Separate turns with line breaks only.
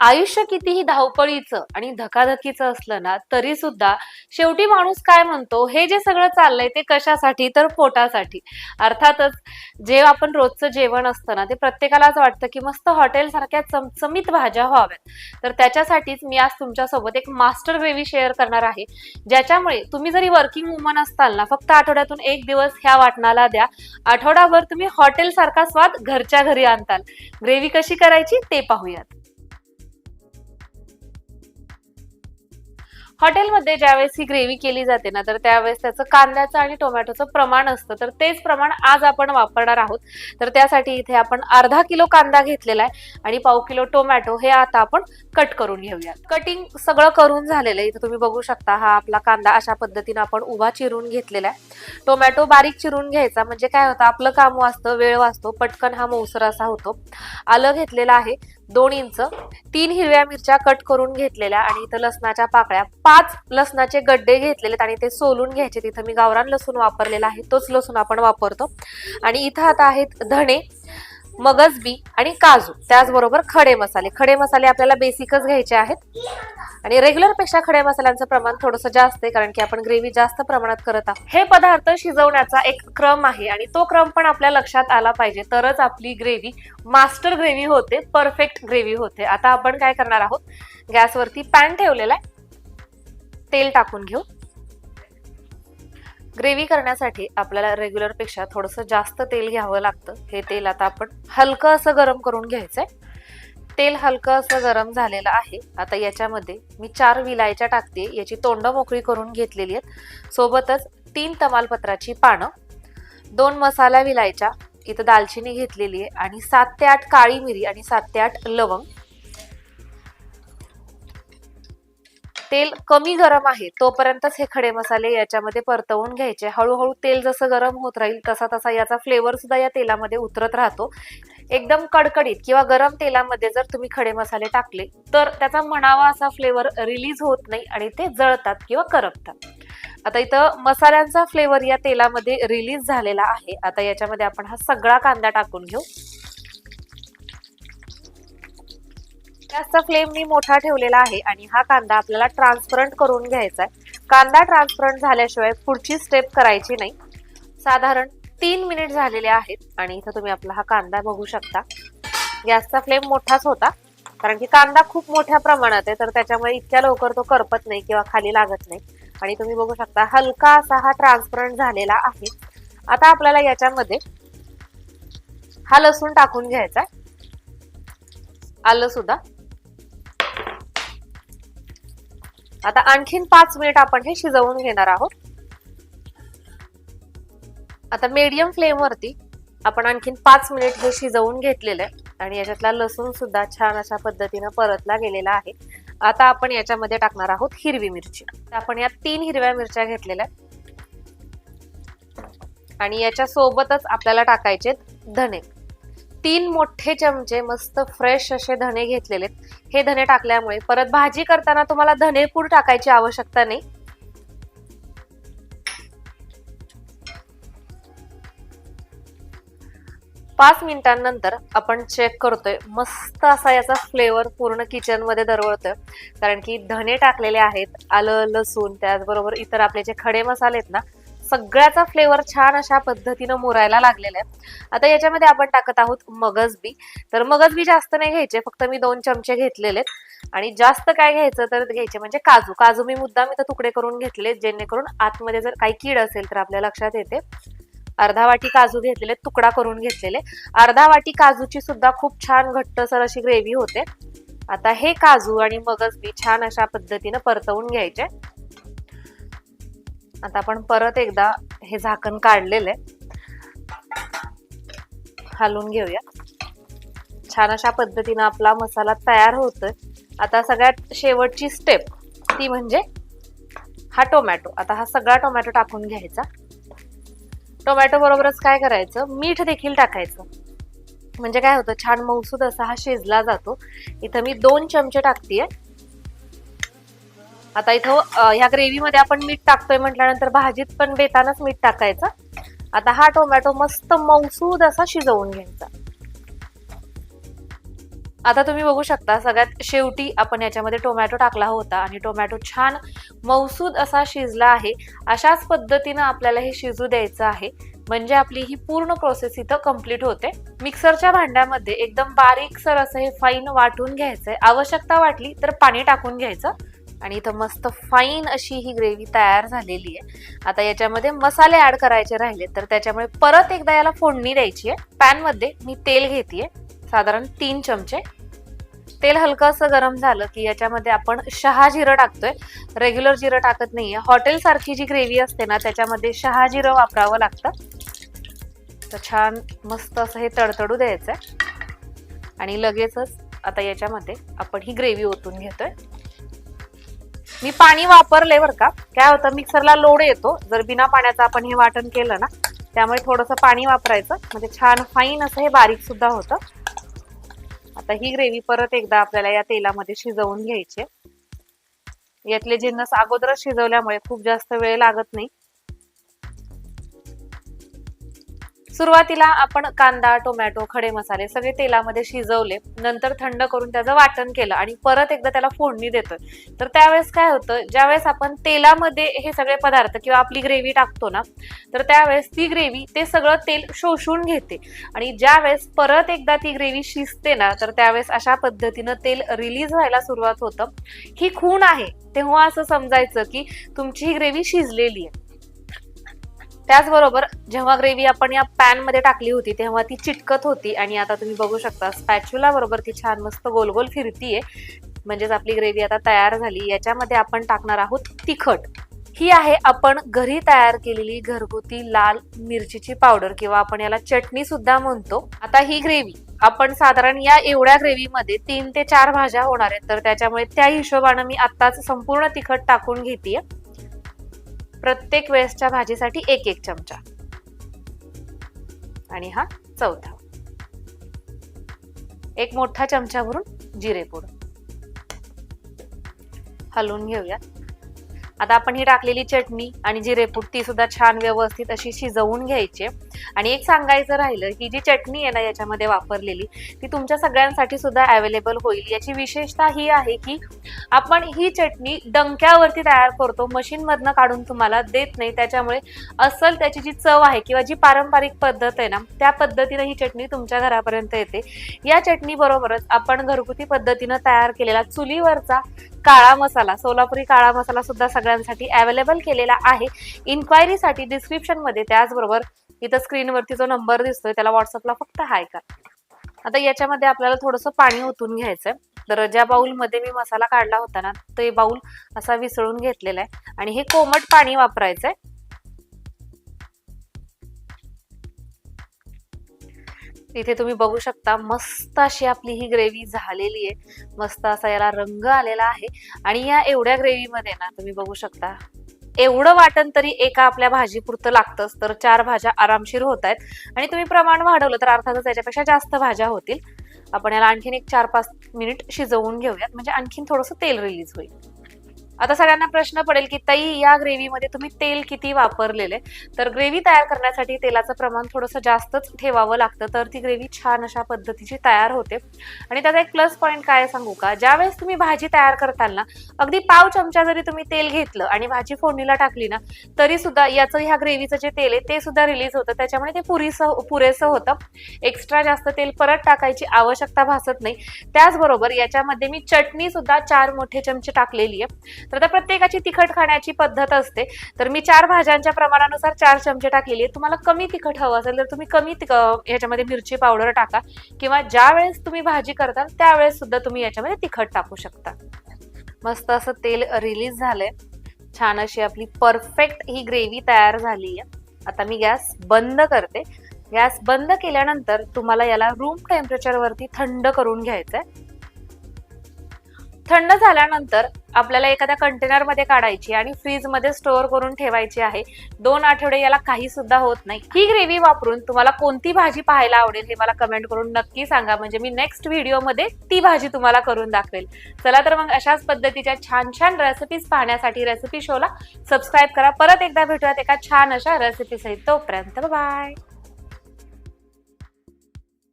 आयुष्य कितीही धावपळीचं आणि धकाधकीचं असलं ना तरी सुद्धा शेवटी माणूस काय म्हणतो? हे जे सगळं चाललंय ते कशासाठी? तर पोटासाठी. अर्थातच जे आपण रोजचं जेवण असतं ना ते प्रत्येकालाच वाटतं की मस्त हॉटेल सारख्या चमचमीत भाज्या व्हाव्यात. तर त्याच्यासाठीच मी आज तुमच्यासोबत एक मास्टर ग्रेव्ही शेअर करणार आहे ज्याच्यामुळे तुम्ही जरी वर्किंग वुमन असताल ना फक्त आठवड्यातून एक दिवस ह्या वाटणाला द्या. आठवडाभर तुम्ही हॉटेल सारखा स्वाद घरच्या घरी आणताल. ग्रेव्ही कशी करायची? ते पाहूयात. हॉटेलमध्ये ज्यावेळेस ही ग्रेव्ही केली जाते ना तर त्यावेळेस त्याचं कांद्याचं आणि टोमॅटोचं प्रमाण असतं. तर तेच प्रमाण आज आपण वापरणार आहोत. तर त्यासाठी इथे आपण अर्धा किलो कांदा घेतलेला आहे आणि पाव किलो टोमॅटो हे आता आपण कट करून घेऊया कटिंग सगळं करून झालेलं आहे. इथे तुम्ही बघू शकता हा आपला कांदा अशा पद्धतीनं आपण उभा चिरून घेतलेला आहे. टोमॅटो बारीक चिरून घ्यायचा. म्हणजे काय होतं आपलं काम वाचतं वेळ वाचतो पटकन हा मऊसर असा होतो. आलं घेतलेलं आहे. दोन इंच तीन हिरव्या मिरच्या कट करून घेतलेल्या आणि इथं लसणाच्या पाकळ्या पाच लसणाचे गड्डे घेतलेले आणि ते सोलून घ्यायचे. तिथं मी गावरान लसूण वापरलेला आहे तोच लसूण आपण वापरतो. आणि इथं आता आहेत धणे मगजबी आणि काजू त्याचबरोबर खडे मसाले. खडे मसाले आपल्याला बेसिकच घ्यायचे आहेत. आणि रेग्युलरपेक्षा खडे मसाल्यांचं प्रमाण थोडंसं जास्त आहे कारण की आपण ग्रेव्ही जास्त प्रमाणात करत आहोत. हे पदार्थ शिजवण्याचा एक क्रम आहे आणि तो क्रम पण आपल्या लक्षात आला पाहिजे. तरच आपली ग्रेव्ही मास्टर ग्रेव्ही होते परफेक्ट ग्रेव्ही होते. आता आपण काय करणार आहोत? गॅसवरती पॅन ठेवलेला आहे. तेल टाकून घेऊ. ग्रेव्ही करण्यासाठी आपल्याला रेग्युलरपेक्षा थोडंसं जास्त तेल घ्यावं लागतं. हे तेल आता आपण हलकं असं गरम करून घ्यायचं आहे तेल हलकं असं गरम झालेलं आहे. आता याच्यामध्ये मी चार विलायच्या टाकते. याची तोंड मोकळी करून घेतलेली आहेत. सोबतच तीन तमालपत्राची पानं दोन मसाला विलायच्या इथं दालचिनी घेतलेली आहे आणि सात ते आठ काळी मिरी आणि सात ते आठ लवंग. तेल कमी गरम आहे तोपर्यंतच हे खडे मसाले याच्यामध्ये परतवून घ्यायचे. हळूहळू तेल जसं गरम होत राहील तसा तसा याचा फ्लेवर सुद्धा या तेलामध्ये उतरत राहतो. एकदम कडकडीत किंवा गरम तेलामध्ये जर तुम्ही खडे मसाले टाकले तर त्याचा म्हणावा असा फ्लेवर रिलीज होत नाही आणि ते जळतात किंवा करपतात. आता इथं मसाल्यांचा फ्लेवर या तेलामध्ये रिलीज झालेला आहे. आता याच्यामध्ये आपण हा सगळा कांदा टाकून घेऊ. गॅसचा फ्लेम मी मोठा ठेवलेला आहे आणि हा कांदा आपल्याला ट्रान्सपरंट करून घ्यायचा आहे कांदा ट्रान्सपरंट झाल्याशिवाय पुढची स्टेप करायची नाही. साधारण तीन मिनिट झालेले आहेत आणि इथं तुम्ही आपला हा कांदा बघू शकता. गॅसचा फ्लेम मोठाच होता कारण की कांदा खूप मोठ्या प्रमाणात आहे तर त्याच्यामुळे इतक्या लवकर तो करपत नाही किंवा खाली लागत नाही. आणि तुम्ही बघू शकता हलका असा हा ट्रान्सपरंट झालेला आहे. आता आपल्याला याच्यामध्ये हा लसूण टाकून घ्यायचा आलं सुद्धा. आता आणखीन पाच मिनिट आपण हे शिजवून घेणार आहोत. आता मीडियम फ्लेम वरती आपण आणखीन पाच मिनिट हे शिजवून घेतलेलं आहे आणि याच्यातला लसूण सुद्धा छान अशा पद्धतीनं परतला गेलेला आहे. आता आपण याच्यामध्ये टाकणार आहोत हिरवी मिरची. तर आपण या तीन हिरव्या मिरच्या घेतलेल्या आहेत. आणि याच्या सोबतच आपल्याला टाकायचे धने. तीन मोठे चमचे म्हणजे मस्त फ्रेश असे धने घेतलेले आहेत. हे धने टाकल्यामुळे परत भाजी करताना तुम्हाला धनेपूड टाकायची आवश्यकता नाही. पाच मिनिटांनंतर आपण चेक करतोय. मस्त असा याचा फ्लेवर पूर्ण किचनमध्ये दरवळतोय. कारण की धने टाकलेले आहेत आलं लसूण त्याचबरोबर इतर आपले जे खडे मसाले आहेत ना सगळ्याचा फ्लेवर छान अशा पद्धतीनं मुरायला लागलेला आहे आता याच्यामध्ये आपण टाकत आहोत मगजबी. तर मगजबी जास्त नाही घ्यायचे फक्त मी दोन चमचे घेतलेले आणि जास्त काय घ्यायचं तर घ्यायचे म्हणजे काजू. काजू मी मुद्दा मी तर तुकडे करून घेतले जेणेकरून आतमध्ये जर काही कीड असेल तर आपल्या लक्षात येते. अर्धा वाटी काजू घेतलेले तुकडा करून घेतलेले. अर्धा वाटी काजूची सुद्धा खूप छान घट्टसर अशी ग्रेव्ही होते. आता हे काजू आणि मगजबी छान अशा पद्धतीनं परतवून घ्यायचे. आता आपण परत एकदा हे झाकण काढलेलं आहे. हालून घेऊया. छान अशा पद्धतीनं आपला मसाला तयार होतोय. आता सगळ्यात शेवटची स्टेप ती म्हणजे हा टोमॅटो आता हा सगळा टोमॅटो टाकून घ्यायचा. टोमॅटो बरोबरच काय करायचं? मीठ देखील टाकायचं. म्हणजे काय होतं? छान मौसूद असा हा शिजला जातो. इथं मी दोन चमचे टाकतीये. आता इथं ह्या ग्रेव्ही मध्ये आपण मीठ टाकतोय म्हटल्यानंतर भाजीत पण बेतानच मीठ टाकायचं. आता हा टोमॅटो मस्त मौसूद असा शिजवून घ्यायचा. आता तुम्ही बघू शकता सगळ्यात शेवटी आपण याच्यामध्ये टोमॅटो टाकला होता आणि टोमॅटो छान मौसूद असा शिजला आहे. अशाच पद्धतीनं आपल्याला हे शिजू द्यायचं आहे. म्हणजे आपली ही पूर्ण प्रोसेस इथं कंप्लीट होते. मिक्सरच्या भांड्यामध्ये एकदम बारीकसर असं हे फाईन वाटून घ्यायचंय. आवश्यकता वाटली तर पाणी टाकून घ्यायचं. आणि इथं मस्त फाईन अशी ही ग्रेव्ही तयार झालेली आहे. आता याच्यामध्ये मसाले ऍड करायचे राहिले तर त्याच्यामुळे परत एकदा याला फोडणी द्यायची आहे. पॅनमध्ये मी तेल घेते साधारण तीन चमचे. तेल हलकंसं गरम झालं की याच्यामध्ये आपण शहा जिरं टाकतोय. रेग्युलर जिरं टाकत नाहीये. हॉटेलसारखी जी ग्रेव्ही असते ना त्याच्यामध्ये शहा जिरं वापरावं लागतं. तर छान मस्त असं हे तडतडू द्यायचंय. आणि लगेचच आता याच्यामध्ये आपण ही ग्रेव्ही ओतून घेतोय. मी पाणी वापरले बरं का. काय होतं मिक्सरला लोड येतो. जर बिना पाण्याचं आपण हे वाटण केलं ना त्यामुळे थोडंसं पाणी वापरायचं. म्हणजे छान फाईन असं हे बारीक सुद्धा होतं. आता ही ग्रेव्ही परत एकदा आपल्याला या तेलामध्ये शिजवून घ्यायची यातले जिन्नस अगोदरच शिजवल्यामुळे खूप जास्त वेळ लागत नाही. सुरुवातीला आपण कांदा टोमॅटो खडे मसाले सगळे तेलामध्ये शिजवले नंतर थंड करून त्याचं वाटण केलं आणि परत एकदा त्याला फोडणी देतोय. तर त्यावेळेस काय होतं ज्यावेळेस आपण तेलामध्ये हे सगळे पदार्थ किंवा आपली ग्रेव्ही टाकतो ना तर त्यावेळेस ती ग्रेव्ही ते सगळं तेल शोषून घेते. आणि ज्यावेळेस परत एकदा ती ग्रेव्ही शिजते ना तर त्यावेळेस अशा पद्धतीनं तेल रिलीज व्हायला सुरुवात होतं. ही खूण आहे. तेव्हा असं समजायचं की तुमची ही ग्रेव्ही शिजलेली आहे. त्याचबरोबर जेव्हा ग्रेव्ही आपण या पॅनमध्ये टाकली होती तेव्हा ती चिटकत होती आणि आता तुम्ही बघू शकता स्पॅच्युला बरोबर ती छान मस्त गोल गोल फिरतीये. म्हणजेच आपली ग्रेव्ही आता तयार झाली. याच्यामध्ये आपण टाकणार आहोत तिखट. ही आहे आपण घरी तयार केलेली घरगुती लाल मिरचीची पावडर किंवा आपण याला चटणी सुद्धा म्हणतो. आता ही ग्रेव्ही आपण साधारण या एवढ्या ग्रेव्हीमध्ये तीन ते चार भाज्या होणार आहेत. तर त्याच्यामुळे त्या हिशोबानं मी आत्ताच संपूर्ण तिखट टाकून घेते प्रत्येक वेळेसच्या भाजीसाठी एक एक चमचा. आणि हा चौथा. एक मोठा चमचा भरून जिरेपूड हलवून घेऊया आता आपण ही टाकलेली चटणी आणि जिरेपूड ती सुद्धा छान व्यवस्थित अशी शिजवून घ्यायची आणि एक सांगायचं राहिलं ही जी चटणी आहे ना याच्यामध्ये वापरलेली ती तुमच्या सगळ्यांसाठी सुद्धा अवेलेबल होईल. याची विशेषता ही आहे की आपण ही चटणी डंक्यावरती तयार करतो मशीनमधनं काढून तुम्हाला देत नाही. त्याच्यामुळे असल त्याची जी चव आहे किंवा जी पारंपरिक पद्धत आहे ना त्या पद्धतीनं ही चटणी तुमच्या घरापर्यंत येते. या चटणी बरोबरच आपण घरगुती पद्धतीनं तयार केलेला चुलीवरचा काळा मसाला सोलापुरी काळा मसाला सुद्धा सगळ्यांसाठी अवेलेबल केलेला आहे. इन्क्वायरीसाठी डिस्क्रिप्शनमध्ये त्याचबरोबर इथं स्क्रीनवरती जो नंबर दिसतोय त्याला व्हॉट्सअपला फक्त हाय करा. आता याच्यामध्ये आपल्याला थोडंसं पाणी ओतून घ्यायचंय. तर ज्या बाऊलमध्ये मी मसाला काढला होता ना ते बाउल असा विसळून घेतलेला आहे. आणि हे कोमट पाणी वापरायचंय. इथे तुम्ही बघू शकता मस्त अशी आपली ही ग्रेव्ही झालेली आहे. मस्त असा याला रंग आलेला आहे. आणि या एवढ्या ग्रेव्हीमध्ये ना तुम्ही बघू शकता एवढं वाटण तरी एका आपल्या भाजीपुरतं लागतंच तर चार भाज्या आरामशीर होत आहेत आणि तुम्ही प्रमाण वाढवलं तर अर्थातच त्याच्यापेक्षा जास्त भाज्या होतील. आपण याला आणखीन एक चार पाच मिनिट शिजवून घेऊयात. म्हणजे आणखीन थोडंसं तेल रिलीज होईल. आता सगळ्यांना प्रश्न पडेल की ताई या ग्रेव्हीमध्ये तुम्ही तेल किती वापरलेले? तर ग्रेव्ही तयार करण्यासाठी तेलाचं प्रमाण थोडंसं जास्तच ठेवावं लागतं. तर ती ग्रेव्ही छान अशा पद्धतीची तयार होते. आणि त्याचा एक प्लस पॉईंट काय सांगू का? ज्यावेळेस तुम्ही भाजी तयार करताल ना अगदी पाव चमचा जरी तुम्ही तेल घेतलं आणि भाजी फोडणीला टाकली ना तरी सुद्धा याचं ह्या ग्रेव्हीचं जे तेल आहे ते सुद्धा रिलीज होतं. त्याच्यामुळे ते पुरेसं पुरेसं होतं. एक्स्ट्रा जास्त तेल परत टाकायची आवश्यकता भासत नाही. त्याचबरोबर याच्यामध्ये मी चटणी सुद्धा चार मोठे चमचे टाकलेली आहे. तर आता प्रत्येकाची तिखट खाण्याची पद्धत असते. तर मी चार भाज्यांच्या प्रमाणानुसार चार चमचे टाकलेली आहे तुम्हाला कमी तिखट हवं असेल तर तुम्ही कमी याच्यामध्ये ह्याच्यामध्ये मिरची पावडर टाका किंवा ज्या वेळेस तुम्ही भाजी करताल त्यावेळेस सुद्धा तुम्ही याच्यामध्ये तिखट टाकू शकता. मस्त असं तेल रिलीज झालंय. छान अशी आपली परफेक्ट ही ग्रेव्ही तयार झाली आहे आता मी गॅस बंद करते. गॅस बंद केल्यानंतर तुम्हाला याला रूम टेम्परेचर वरती थंड करून घ्यायचंय. थंड झाल्यानंतर आपल्याला एखाद्या कंटेनरमध्ये काढायची आणि फ्रीजमध्ये स्टोअर करून ठेवायची आहे. दोन आठवडे याला काही सुद्धा होत नाही. ही ग्रेव्ही वापरून तुम्हाला कोणती भाजी पाहायला आवडेल हे मला कमेंट करून नक्की सांगा. म्हणजे मी नेक्स्ट व्हिडिओमध्ये ती भाजी तुम्हाला करून दाखवेल. चला तर मग अशाच पद्धतीच्या छान छान रेसिपीज पाहण्यासाठी रेसिपी शोला सबस्क्राईब करा. परत एकदा भेटूयात एका छान अशा रेसिपी सहित. तोपर्यंत बाय